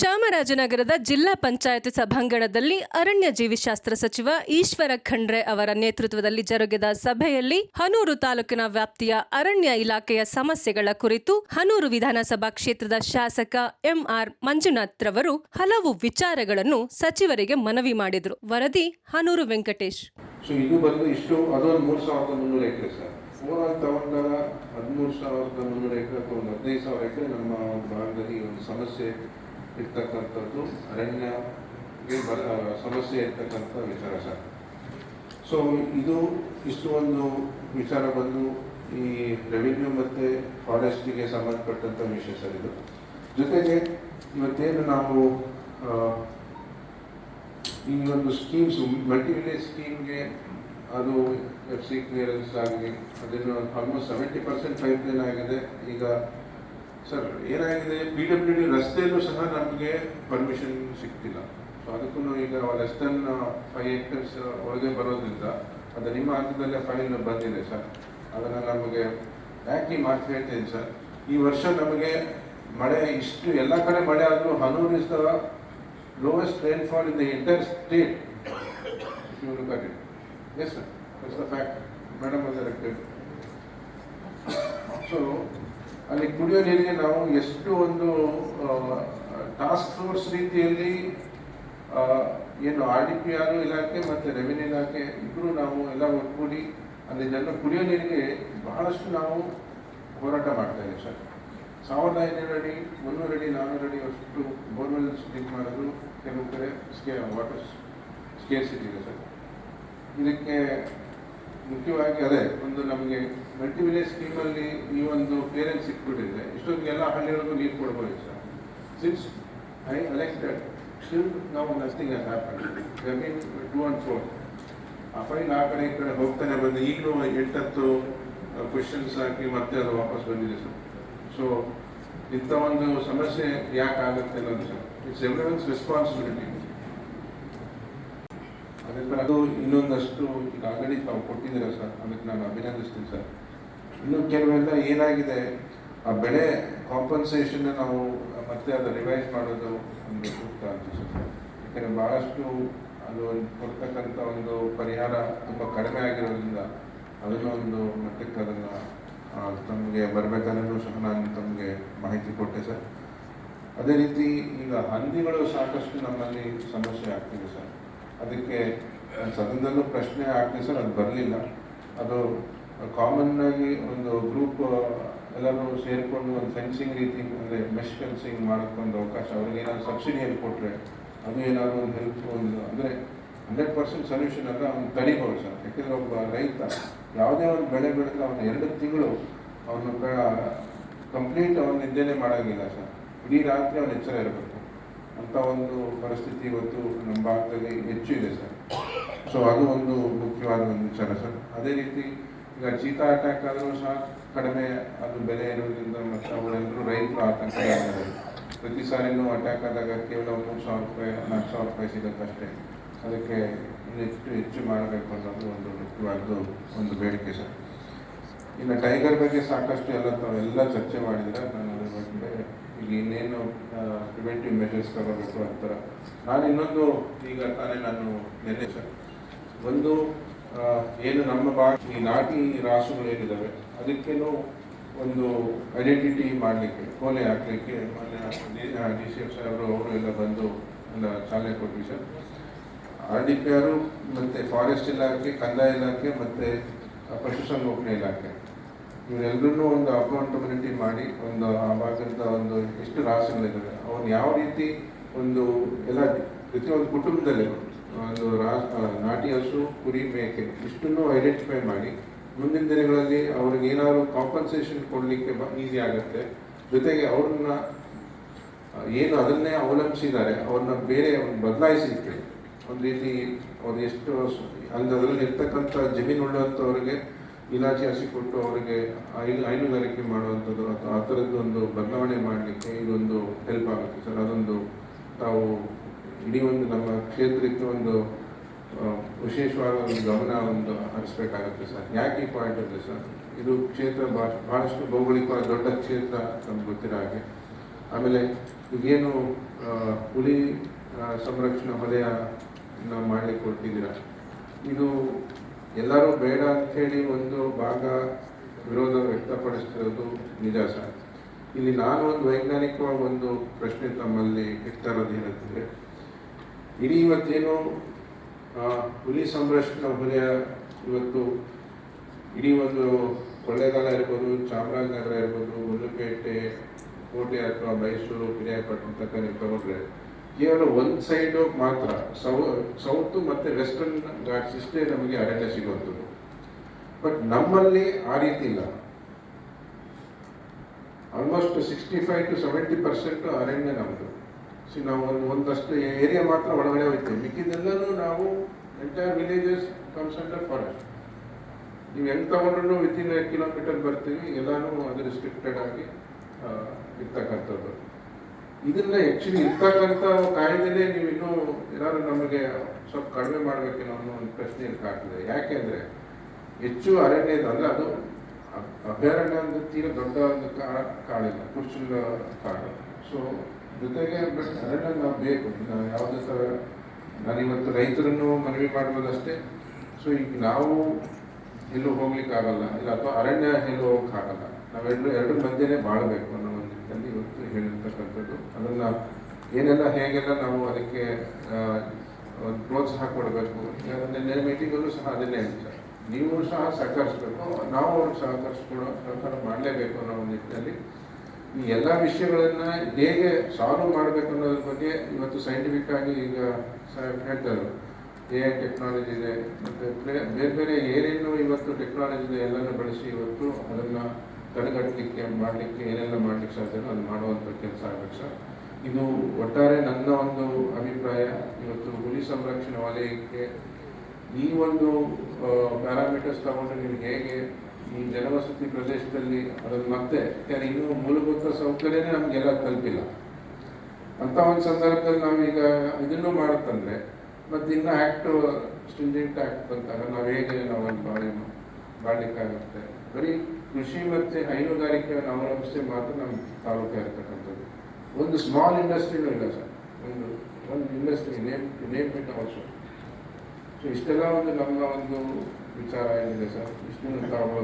ಚಾಮರಾಜನಗರದ ಜಿಲ್ಲಾ ಪಂಚಾಯತ್ ಸಭಾಂಗಣದಲ್ಲಿ ಅರಣ್ಯ ಜೀವಿಶಾಸ್ತ್ರ ಸಚಿವ ಈಶ್ವರ ಖಂಡ್ರೆ ಅವರ ನೇತೃತ್ವದಲ್ಲಿ ಜರುಗಿದ ಸಭೆಯಲ್ಲಿ ಹನೂರು ತಾಲೂಕಿನ ವ್ಯಾಪ್ತಿಯ ಅರಣ್ಯ ಇಲಾಖೆಯ ಸಮಸ್ಯೆಗಳ ಕುರಿತು ಹನೂರು ವಿಧಾನಸಭಾ ಕ್ಷೇತ್ರದ ಶಾಸಕ ಎಂಆರ್ ಮಂಜುನಾಥ್ ರವರು ಹಲವು ವಿಚಾರಗಳನ್ನು ಸಚಿವರಿಗೆ ಮನವಿ ಮಾಡಿದರು. ವರದಿ ಹನೂರು ವೆಂಕಟೇಶ್. ಓವರಾಲ್ ತಗೊಂಡಾಗ ಹದಿಮೂರು ಸಾವಿರದ ಮುನ್ನೂರು ಎಕರೆ ಅಥವಾ ಹದಿನೈದು ಸಾವಿರ ಎಕರೆ ನಮ್ಮ ಭಾಗದಲ್ಲಿ ಒಂದು ಸಮಸ್ಯೆ ಇರ್ತಕ್ಕಂಥದ್ದು ಅರಣ್ಯಗೆ ಬರ ಸಮಸ್ಯೆ ಇರ್ತಕ್ಕಂಥ ವಿಚಾರ ಸರ್. ಸೊ ಇದು ಇಷ್ಟು ಒಂದು ವಿಚಾರ ಬಂದು ಈ ರೆವಿನ್ಯೂ ಮತ್ತು ಫಾರೆಸ್ಟಿಗೆ ಸಂಬಂಧಪಟ್ಟಂಥ ವಿಷಯ ಸರ್ ಇದು. ಜೊತೆಗೆ ಇವತ್ತೇನು ನಾವು ಈ ಒಂದು ಸ್ಕೀಮ್ಸ್ ಮಲ್ಟಿ ವಿಲೇಜ್ ಸ್ಕೀಮ್ಗೆ ಅದು ಎಫ್ ಸಿ ಕ್ಲಿಯರೆನ್ಸ್ ಆಗಲಿ ಅದನ್ನು ಆಲ್ಮೋಸ್ಟ್ ಸೆವೆಂಟಿ ಪರ್ಸೆಂಟ್ ಪೈಪ್ಲೈನ್ ಆಗಿದೆ. ಈಗ ಸರ್, ಏನಾಗಿದೆ? ಪಿ ಡಬ್ಲ್ಯೂ ಡಿ ರಸ್ತೆಯಲ್ಲೂ ಸಹ ನಮಗೆ ಪರ್ಮಿಷನ್ ಸಿಗ್ತಿಲ್ಲ. ಸೊ ಅದಕ್ಕೂ ಈಗ ಲೆಸ್ ದನ್ ಫೈವ್ ಏಕರ್ಸ್ ಒಳಗೆ ಬರೋದ್ರಿಂದ ಅದು ನಿಮ್ಮ ಹಂತದಲ್ಲೇ ಫೈಲ್ ಬಂದಿದೆ ಸರ್. ಅದನ್ನು ನಮಗೆ ಯಾಕೆ ಮಾರ್ಕ್ ಹೇಳ್ತೀನಿ ಸರ್? ಈ ವರ್ಷ ನಮಗೆ ಮಳೆ ಇಷ್ಟು, ಎಲ್ಲ ಕಡೆ ಮಳೆ ಆದರೂ Hanur is the lowest in the the entire state yes sir the fact madam elected. So ಅಲ್ಲಿ ಕುಡಿಯೋ ನೀರಿಗೆ ನಾವು ಎಷ್ಟು ಒಂದು ಟಾಸ್ಕ್ ಫೋರ್ಸ್ ರೀತಿಯಲ್ಲಿ ಏನು ಆರ್ ಡಿ ಪಿ ಆರ್ ಇಲಾಖೆ ಮತ್ತು ರೆವಿನ್ಯೂ ಇಲಾಖೆ ಇಬ್ಬರು ನಾವು ಎಲ್ಲ ಒಟ್ಗೂಡಿ ಅಲ್ಲಿ ಜನ ಕುಡಿಯೋ ನೀರಿಗೆ ಬಹಳಷ್ಟು ನಾವು ಹೋರಾಟ ಮಾಡ್ತಾ ಇದ್ದೀವಿ ಸರ್. ಸಾವಿರದ ಐನೂರು ಅಡಿ, ಮುನ್ನೂರು ಅಡಿ ನಾನ್ನೂರು ಅಡಿ ಅಷ್ಟು ಬೋರ್ವೆಲ್ ಡಿಕ್ ಮಾಡೋದು ಕೆಲವು ಕಡೆ ಸ್ಕೇ ವಾಟರ್ ಸ್ಕೇರ್ಸಿಟಿ ಇದೆ ಸರ್. ಇದಕ್ಕೆ ಮುಖ್ಯವಾಗಿ ಅದೇ ಒಂದು ನಮಗೆ ಮಲ್ಟಿ ವಿಲೇಜ್ ಸ್ಕೀಮಲ್ಲಿ ಈ ಒಂದು ಕ್ಲಿಯರೆನ್ಸ್ ಸಿಕ್ಬಿಟ್ಟಿದೆ. ಇಷ್ಟೊತ್ತಿಗೆಲ್ಲ ಹಳ್ಳಿಗಳಿಗೂ ನೀರು ಕೊಡ್ಬೋದು sir. Since I elected still ನಾವು ನಥಿಂಗ್ ಅಂತ ಜಮೀನ್ ಮೀನ್ ಟೂ ಆ್ಯಂಡ್ ಫೋರ್ ಆ ಫೈಲ್ ಆ ಕಡೆ ಈ ಕಡೆ ಹೋಗ್ತಾನೆ ಬಂದು ಈಗಲೂ ಎಂಟತ್ತು ಕ್ವೆಶನ್ಸ್ ಹಾಕಿ ಮತ್ತೆ ಅದು ವಾಪಸ್ ಬಂದಿದೆ ಸರ್. ಸೊ ಇಂಥ ಒಂದು ಸಮಸ್ಯೆ ಯಾಕೆ ಆಗುತ್ತೆ ಅನ್ನೋದು ಸರ್. ಇಟ್ಸ್ ಎವ್ರಿವನ್ಸ್ ರೆಸ್ಪಾನ್ಸಿಬಿಲಿಟಿ ಅದಕ್ಕೆ ಅದು ಇನ್ನೊಂದಷ್ಟು ಈಗ ಆಲ್ರೆಡಿ ತಾವು ಕೊಟ್ಟಿದ್ದೀರಾ ಸರ್? ಅದಕ್ಕೆ ನಾನು ಅಭಿನಂದಿಸ್ತೀನಿ ಸರ್. ಇನ್ನು ಕೆಲವೆಲ್ಲ ಏನಾಗಿದೆ? ಆ ಬೆಳೆ ಕಾಂಪನ್ಸೇಷನ್ ನಾವು ಮತ್ತೆ ಅದು ರಿವೈಸ್ ಮಾಡೋದು ಒಂದು ಸೂಕ್ತ ಅನಿಸುತ್ತೆ. ಯಾಕಂದರೆ ಭಾಳಷ್ಟು ಅದು ಕೊಡ್ತಕ್ಕಂಥ ಒಂದು ಪರಿಹಾರ ತುಂಬ ಕಡಿಮೆ ಆಗಿರೋದ್ರಿಂದ ಅದನ್ನು ಒಂದು ಮಟ್ಟಕ್ಕೆ ಅದನ್ನು ತಮಗೆ ಬರಬೇಕಾದ್ರೂ ಸಹ ನಾನು ತಮಗೆ ಮಾಹಿತಿ ಕೊಟ್ಟೆ ಸರ್. ಅದೇ ರೀತಿ ಈಗ ಹಂದಿಗಳು ಸಾಕಷ್ಟು ನಮ್ಮಲ್ಲಿ ಸಮಸ್ಯೆ ಆಗ್ತಿದೆ ಸರ್. ಅದಕ್ಕೆ ಸದನದಲ್ಲೂ ಪ್ರಶ್ನೆ ಆಗ್ತಿದೆ ಸರ್, ಅದು ಬರಲಿಲ್ಲ. ಅದು ಕಾಮನ್ ಆಗಿ ಒಂದು ಗ್ರೂಪ್ ಎಲ್ಲರೂ ಸೇರಿಕೊಂಡು ಒಂದು ಫೆನ್ಸಿಂಗ್ ರೀತಿ, ಅಂದರೆ ಮೆಶ್ ಫೆನ್ಸಿಂಗ್ ಮಾಡೋಕ್ಕೊಂದು ಅವಕಾಶ, ಅವ್ರಿಗೆ ಏನಾದ್ರು ಸಬ್ಸಿಡಿಯಲ್ಲಿ ಕೊಟ್ಟರೆ ಅದು ಏನಾದ್ರು ಒಂದು ಹೆಲ್ಪ್ ಒಂದು ಅಂದರೆ ಹಂಡ್ರೆಡ್ ಪರ್ಸೆಂಟ್ ಸೊಲ್ಯೂಷನ್ ಅಲ್ಲ, ಅವ್ನು ತಡಿಬೋದು ಸರ್. ಯಾಕೆಂದರೆ ಒಬ್ಬ ರೈತ ಯಾವುದೇ ಒಂದು ಬೆಳೆ ಬೆಳೆದ್ರೆ ಅವನು ಎರಡು ತಿಂಗಳು ಅವನು ಕಂಪ್ಲೀಟ್ ಅವನ ನಿದ್ದೆನೇ ಮಾಡೋಂಗಿಲ್ಲ ಸರ್. ಇಡೀ ರಾತ್ರಿ ಅವನು ಎಚ್ಚರ ಇರಬೇಕು. ಅಂತ ಒಂದು ಪರಿಸ್ಥಿತಿ ಇವತ್ತು ನಮ್ಮ ಭಾರತದಲ್ಲಿ ಹೆಚ್ಚು ಇದೆ ಸರ್. ಸೊ ಅದು ಒಂದು ಮುಖ್ಯವಾದ ಒಂದು ವಿಚಾರ ಸರ್. ಅದೇ ರೀತಿ ಈಗ ಚೀತಾ ಅಟ್ಯಾಕ್ ಆದರೂ ಸಹ ಕಡಿಮೆ ಅದು ಬೆಲೆ ಇರೋದ್ರಿಂದ ಮತ್ತು ಅವರೆಲ್ಲರೂ ರೈತರು ಆತಂಕ ಪ್ರತಿ ಸಾರಿನೂ ಅಟ್ಯಾಕ್ ಆದಾಗ ಕೇವಲ ಮೂರು ಸಾವಿರ ರೂಪಾಯಿ ನಾಲ್ಕು ಸಾವಿರ ರೂಪಾಯಿ ಸಿಗುತ್ತಷ್ಟೇ ಅದಕ್ಕೆ ಇನ್ನೆಷ್ಟು ಹೆಚ್ಚು ಮಾಡಬೇಕು ಅನ್ನೋದು ಒಂದು ಮುಖ್ಯವಾದ ಒಂದು ಬೇಡಿಕೆ ಸರ್. ಇನ್ನು ಟೈಗರ್ ಬಗ್ಗೆ ಸಾಕಷ್ಟು ಎಲ್ಲ ತಾವೆಲ್ಲ ಚರ್ಚೆ ಮಾಡಿದರೆ ನಾನು ಅದ್ರ ಬಗ್ಗೆ ಈಗ ಇನ್ನೇನು ಪ್ರಿವೆಂಟಿವ್ ಮೆಷರ್ಸ್ ತಗೋಬೇಕು ಅಂತಾರೆ ನಾನು ಇನ್ನೊಂದು ಈಗ ತಾನೇ ನಾನು ನೆನ್ನೆ ಸರ್. ಒಂದು ಆ, ಏನು ನಮ್ಮ ಭಾಗ ಈ ನಾಟಿ ರಾಸುಗಳು ಏನಿದ್ದಾವೆ ಅದಕ್ಕೇನು ಒಂದು ಐಡೆಂಟಿಟಿ ಮಾಡಲಿಕ್ಕೆ, ಕೋಲೆ ಹಾಕಲಿಕ್ಕೆ ಡಿ ಸಿ ಎಫ್ ಸಾಹೇಬರು ಅವರು ಎಲ್ಲ ಬಂದು ಎಲ್ಲ ಚಾಲನೆ ಕೊಟ್ವಿ ಸರ್. ಆರ್ ಡಿ ಪಿ ಆರು ಮತ್ತು ಫಾರೆಸ್ಟ್ ಇಲಾಖೆ, ಕಂದಾಯ ಇಲಾಖೆ ಮತ್ತು ಪಶುಸಂಗೋಪನೆ ಇಲಾಖೆ. ಇವರೆಲ್ಲರೂ ಒಂದು ಅಕೌಂಟಬಿಲಿಟಿ ಮಾಡಿ, ಒಂದು ಆ ಭಾಗದ ಒಂದು ಎಷ್ಟು ರಾಸುಗಳಿದ್ದಾವೆ ಅವನು ಯಾವ ರೀತಿ ಒಂದು ಎಲ್ಲ ಪ್ರತಿಯೊಂದು ಕುಟುಂಬದಲ್ಲಿ ರಾ ನಾಟಿ ಹಸು, ಕುರಿ ಮೇಕೆ, ಇಷ್ಟನ್ನು ಐಡೆಂಟಿಫೈ ಮಾಡಿ. ಮುಂದಿನ ದಿನಗಳಲ್ಲಿ ಅವ್ರಿಗೆ ಏನಾದರೂ ಕಾಂಪನ್ಸೇಷನ್ ಕೊಡಲಿಕ್ಕೆ ಈಸಿ ಆಗುತ್ತೆ. ಜೊತೆಗೆ ಅವ್ರನ್ನ, ಏನು ಅದನ್ನೇ ಅವಲಂಬಿಸಿದ್ದಾರೆ, ಅವ್ರನ್ನ ಬೇರೆ ಬದಲಾಯಿಸಲಿಕ್ಕೆ ಒಂದು ರೀತಿ ಅವ್ರು ಎಷ್ಟು ಅಲ್ಲಿ ಅದರಲ್ಲಿ ಇರ್ತಕ್ಕಂಥ ಜಮೀನು ಉಳ್ಳಂಥವ್ರಿಗೆ ಇಲಾಖೆ ಹಸಿ ಕೊಟ್ಟು ಅವರಿಗೆ ಐನು ಹೈನುಗಾರಿಕೆ ಮಾಡುವಂಥದ್ದು ಅಥವಾ ಆ ಥರದ್ದು ಒಂದು ಬದಲಾವಣೆ ಮಾಡಲಿಕ್ಕೆ ಇದೊಂದು ಹೆಲ್ಪ್ ಆಗುತ್ತೆ. ಸರ್, ಅದೊಂದು ತಾವು ಇಡೀ ಒಂದು ನಮ್ಮ ಕ್ಷೇತ್ರಕ್ಕೆ ಒಂದು ವಿಶೇಷವಾದ ಒಂದು ಗಮನ ಒಂದು ಹರಿಸ್ಬೇಕಾಗುತ್ತೆ ಸರ್. ಯಾಕೆ ಈ ಪಾಯಿಂಟ್ ಇದೆ ಸರ್? ಇದು ಕ್ಷೇತ್ರ ಬಹಳಷ್ಟು ಭಾಳಷ್ಟು ಭೌಗೋಳಿಕವಾಗಿ ದೊಡ್ಡ ಕ್ಷೇತ್ರ ನಮ್ಗೆ ಗೊತ್ತಿರೋ ಹಾಗೆ. ಆಮೇಲೆ ಇದೇನು ಹುಲಿ ಸಂರಕ್ಷಣಾ ವಲಯ ಮಾಡಲಿಕ್ಕೆ ಕೊಟ್ಟಿದ್ದೀರ ಇದು ಎಲ್ಲರೂ ಬೇಡ ಅಂಥೇಳಿ ಒಂದು ಭಾಗ ವಿರೋಧ ವ್ಯಕ್ತಪಡಿಸ್ತಿರೋದು ನಿಜ ಸರ್. ಇಲ್ಲಿ ನಾನು ಒಂದು ವೈಜ್ಞಾನಿಕವಾಗಿ ಒಂದು ಪ್ರಶ್ನೆ ತಮ್ಮಲ್ಲಿ ಇಡ್ತಾ ಇರೋದು ಏನಂತಂದರೆ ಇಡೀ ಇವತ್ತೇನು ಹುಲಿ ಸಂರಕ್ಷಣಾ ವಲಯ ಇವತ್ತು ಇಡೀ ಒಂದು ಕೊಳ್ಳೇಗಾಲ ಇರ್ಬೋದು, ಚಾಮರಾಜನಗರ ಇರ್ಬೋದು ಗುಂಡ್ಲುಪೇಟೆ ಕೋಟೆ ಅಥವಾ ಮೈಸೂರು ಪಿರಿಯಾಪಟ್ಟಣ ತನಕ ನೀವು ತಗೊಂಡ್ರೆ ಕೇವಲ ಒಂದು ಸೈಡು ಮಾತ್ರ, ಸೌ ಸೌತು ಮತ್ತು ವೆಸ್ಟರ್ನ್ ಘಾಟ್ಸ್ ಇಷ್ಟೇ ನಮಗೆ ಅರಣ್ಯ ಸಿಗುವಂಥದ್ದು. ಬಟ್ ನಮ್ಮಲ್ಲಿ ಆ ರೀತಿ ಇಲ್ಲ. Almost sixty five to seventy percent ಅರಣ್ಯ ನಮ್ಮದು ನಾವು ಒಂದು ಒಂದಷ್ಟು ಏರಿಯಾ ಮಾತ್ರ ಒಳಗಡೆ ಹೋಗ್ತೀವಿ ಮಿಕ್ಕಿದ್ದೆಲ್ಲನೂ ನಾವು entire villages comes under forest ನೀವು ಹೆಂಗೆ ತಗೊಂಡ್ರು ವಿತಿನ್ ಕಿಲೋಮೀಟರ್ ಬರ್ತೀವಿ. ಎಲ್ಲಾನು ಅದು ರಿಸ್ಟ್ರಿಕ್ಟೆಡ್ ಆಗಿ ಇರ್ತಕ್ಕಂಥದ್ದು. ಇದನ್ನ ಆ್ಯಕ್ಚುಲಿ ಇರ್ತಕ್ಕಂಥ ಕಾಯ್ದೆನೇ ನೀವು ಇನ್ನೂ ಏನಾದ್ರು ನಮಗೆ ಸ್ವಲ್ಪ ಕಡಿಮೆ ಮಾಡಬೇಕೇನೋ ಅನ್ನೋ ಒಂದು ಪ್ರಶ್ನೆ ಆಗ್ತದೆ ಯಾಕೆಂದ್ರೆ ಹೆಚ್ಚು ಅರಣ್ಯದ ಅಂದ್ರೆ ಅದು ಅಭಯಾರಣ್ಯ ಅಂದ್ರೆ ತೀರಾ ದೊಡ್ಡ ಒಂದು ಕಾಡಿಲ್ಲ ಕುರ್ಚುಲ್ಲ ಕಾಡು. ಸೊ ಜೊತೆಗೆ ಬಟ್ ಅರಣ್ಯ ನಾವು ಬೇಕು. ನಾವು ಯಾವುದೇ ಥರ ನಾನಿವತ್ತು ರೈತರನ್ನು ಮನವಿ ಮಾಡ್ಬೋದಷ್ಟೇ ಸೊ ಈಗ ನಾವು ಎಲ್ಲೂ ಹೋಗ್ಲಿಕ್ಕಾಗಲ್ಲ ಇಲ್ಲ, ಅಥವಾ ಅರಣ್ಯ ಎಲ್ಲೂ ಹೋಗೋಕ್ಕಾಗಲ್ಲ ನಾವೆಲ್ಲರೂ ಎರಡು ಮಧ್ಯೆನೇ ಬಾಳಬೇಕು ಅನ್ನೋ ಒಂದು ನಿಟ್ಟಿನಲ್ಲಿ ಇವತ್ತು ಹೇಳಿರ್ತಕ್ಕಂಥದ್ದು. ಅದನ್ನು ಏನೆಲ್ಲ ಹೇಗೆಲ್ಲ ನಾವು ಅದಕ್ಕೆ ಪ್ರೋತ್ಸಾಹ ಕೊಡಬೇಕು ನಿನ್ನೆ ಮೀಟಿಂಗಲ್ಲೂ ಸಹ ಅದನ್ನೇ ಹೇಳ್ತಾರೆ ನೀವು ಸಹ ಸಹಕರಿಸಬೇಕು. ನಾವು ಅವ್ರಿಗೆ ಸಹಕರಿಸ್ಕೊಡೋ ಸಹಕಾರ ಮಾಡಲೇಬೇಕು ಅನ್ನೋ ಒಂದು ನಿಟ್ಟಿನಲ್ಲಿ ಈ ಎಲ್ಲ ವಿಷಯಗಳನ್ನು ಹೇಗೆ ಸಾಲ್ವ್ ಮಾಡಬೇಕು ಅನ್ನೋದ್ರ ಬಗ್ಗೆ ಇವತ್ತು ಸೈಂಟಿಫಿಕ್ ಆಗಿ ಈಗ ಹೇಳ್ತಾರೆ. ಎ ಐ ಟೆಕ್ನಾಲಜಿ ಇದೆ. ಮತ್ತು ಬೇರೆ ಬೇರೆ ಏನೇನು ಇವತ್ತು ಟೆಕ್ನಾಲಜಿ ಇದೆ, ಎಲ್ಲನೂ ಬಳಸಿ ಇವತ್ತು ಅದನ್ನು ತಡೆಗಟ್ಟಲಿಕ್ಕೆ ಮಾಡಲಿಕ್ಕೆ ಏನೆಲ್ಲ ಮಾಡಲಿಕ್ಕೆ ಸಾಧ್ಯ ಅದು ಮಾಡುವಂಥ ಕೆಲಸ ಆಗಬೇಕು ಸರ್. ಇದು ಒಟ್ಟಾರೆ ನನ್ನ ಒಂದು ಅಭಿಪ್ರಾಯ. ಇವತ್ತು ಹುಲಿ ಸಂರಕ್ಷಣಾ ವಲಯಕ್ಕೆ ಈ ಒಂದು ಪ್ಯಾರಾಮೀಟರ್ಸ್ ತಗೊಂಡು ನಿಮ್ಗೆ ಹೇಗೆ ಈ ಜನವಸತಿ ಪ್ರದೇಶದಲ್ಲಿ ಅದನ್ನು ಮತ್ತೆ. ಯಾಕಂದ್ರೆ ಇನ್ನೂ ಮೂಲಭೂತ ಸೌಕರ್ಯನೇ ನಮಗೆಲ್ಲ ತಲುಪಿಲ್ಲ. ಅಂತ ಒಂದು ಸಂದರ್ಭದಲ್ಲಿ ನಾವೀಗ ಇದನ್ನು ಮಾಡುತ್ತಂದ್ರೆ, ಮತ್ತೆ ಇನ್ನು ಆ್ಯಕ್ಟು ಸ್ಟಿಂಜೆಂಟ್ ಆ್ಯಕ್ಟ್ ಬಂದಾಗ ನಾವು ಹೇಗೆ ನಾವು ಬಾಳೆಯನ್ನು ಮಾಡಲಿಕ್ಕಾಗುತ್ತೆ? ಬರೀ ಕೃಷಿ ಮತ್ತು ಹೈನುಗಾರಿಕೆ ಅವಲಂಬಿಸಿ ಮಾತ್ರ ನಮ್ಮ ತಾಲೂಕು ಇರ್ತಕ್ಕಂಥದ್ದು. ಒಂದು ಸ್ಮಾಲ್ ಇಂಡಸ್ಟ್ರಿನೂ ಇಲ್ಲ ಸರ್. ಒಂದು ಒಂದು industry name name it also so ಇಷ್ಟೆಲ್ಲ ಒಂದು ನಮ್ಮ ಒಂದು ವಿಚಾರ ಏನಿದೆ ಸರ್? ಇಷ್ಟನ್ನು ತಾವು